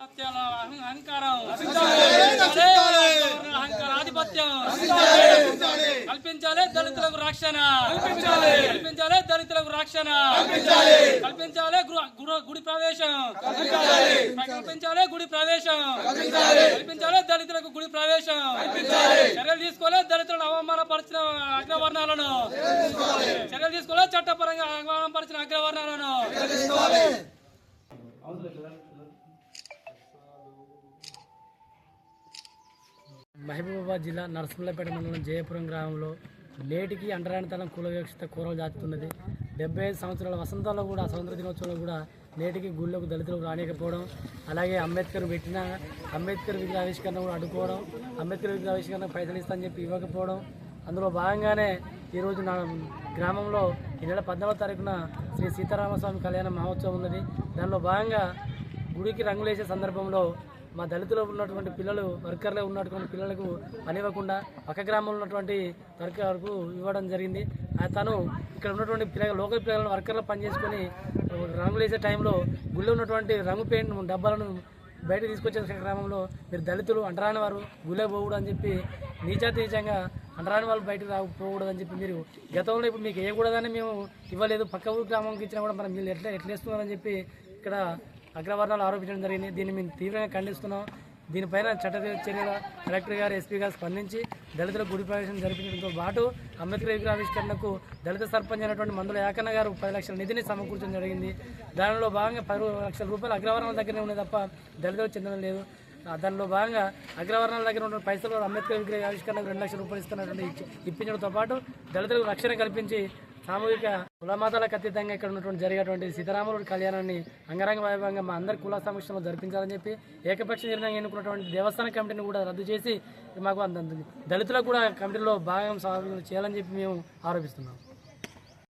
అహంకారం. అహంకార ఆధిపత్యం. కల్పించాలి దళితులకు రక్షణ. కల్పించాలి. దళితులకు రక్షణ. కల్పించాలి. గుడి ప్రవేశం. కల్పించాలి. గుడి ప్రవేశం. కల్పించాలి. దళితులకు గుడి ప్రవేశం. చర్యలు తీసుకోలే దళితులను అవమానపరిచిన అగ్రవర్ణాలను. చర్యలు తీసుకోలే. చట్టపరంగా అవమానపరిచిన అగ్రవర్ణాలను. మహబూబాబాద్ జిల్లా నరసింహపేట మండలం జయపురం గ్రామంలో నేటికి అంటరానితనం కుల వివక్షత కూరలు దాచుతున్నది. డెబ్బై ఐదు సంవత్సరాల వసంతాల్లో కూడా స్వతంత్ర దినోత్సవంలో కూడా నేటికి గుళ్ళకు దళితులకు రానియకపోవడం అలాగే అంబేద్కర్ పెట్టిన అంబేద్కర్ విగ్రహ ఆవిష్కరణ కూడా అడ్డుకోవడం అంబేద్కర్ విగ్రహ ఆవిష్కరణ పైసలు ఇస్తానని చెప్పి ఇవ్వకపోవడం అందులో భాగంగానే ఈరోజు నా గ్రామంలో ఈ నెల పద్నాలుగో తారీఖున శ్రీ సీతారామస్వామి కళ్యాణ మహోత్సవం ఉన్నది. దానిలో భాగంగా గుడికి రంగులేసే సందర్భంలో మా దళితులు ఉన్నటువంటి పిల్లలు వర్కర్లో ఉన్నటువంటి పిల్లలకు పనివ్వకుండా పక్క గ్రామంలో ఉన్నటువంటి వర్కర్కు ఇవ్వడం జరిగింది. ఆ తను ఇక్కడ ఉన్నటువంటి పిల్లల లోకల్ పిల్లలను వర్కర్లో పనిచేసుకొని రంగులు వేసే టైంలో గుళ్ళో ఉన్నటువంటి రంగు పెయింట్ డబ్బాలను బయట తీసుకొచ్చే క్రమంలో మీరు దళితులు అంటరాని వారు గుళ్ళే పోకూడదు అని చెప్పి నీచాతి నీచంగా అంటరాని వాళ్ళు బయటకు రా పోకూడదు అని చెప్పి మీరు గతంలో ఇప్పుడు మీకు వేయకూడదని మేము ఇవ్వలేదు. పక్క ఊరు గ్రామంకి ఇచ్చినా కూడా మనం మీరు ఎట్లా ఎట్లా చెప్పి ఇక్కడ అగ్రవర్ణాలు ఆరోపించడం జరిగింది. దీన్ని మేము తీవ్రంగా ఖండిస్తున్నాం. దీనిపైన చట్ట చర్యల కలెక్టర్ గారు ఎస్పీ గారు స్పందించి దళితుల గుడి ప్రవేశం జరిపించడంతో పాటు అంబేద్కర్ విగ్రహావిష్కరణకు దళిత సర్పంచ్ అయినటువంటి మందుల ఏకన్న గారు పది లక్షల నిధిని సమకూర్చడం జరిగింది. దానిలో భాగంగా పది లక్షల రూపాయలు అగ్రవర్ణాల దగ్గరనే ఉన్నాయి తప్ప దళితులకు చెందడం లేదు. దానిలో భాగంగా అగ్రవర్ణాల దగ్గర ఉన్న పైసలు అంబేద్కర్ విగ్రహ ఆవిష్కరణకు రెండు లక్షల రూపాయలు ఇస్తున్నటువంటి ఇప్పించడంతో పాటు దళితులకు రక్షణ కల్పించి సామూహిక కులమాతాలకు అతీతంగా ఇక్కడ ఉన్నటువంటి జరిగేటువంటి సీతారాముడు కళ్యాణాన్ని అంగరంగ వైభవంగా మా అందరి కుల సమక్షంలో జరిపించాలని చెప్పి ఏకపక్ష నిర్ణయం ఎన్నుకున్నటువంటి దేవస్థాన కమిటీని కూడా రద్దు చేసి మాకు అంత దళితులకు కూడా కమిటీలో భాగం సా- చేయాలని చెప్పి మేము ఆరోపిస్తున్నాం.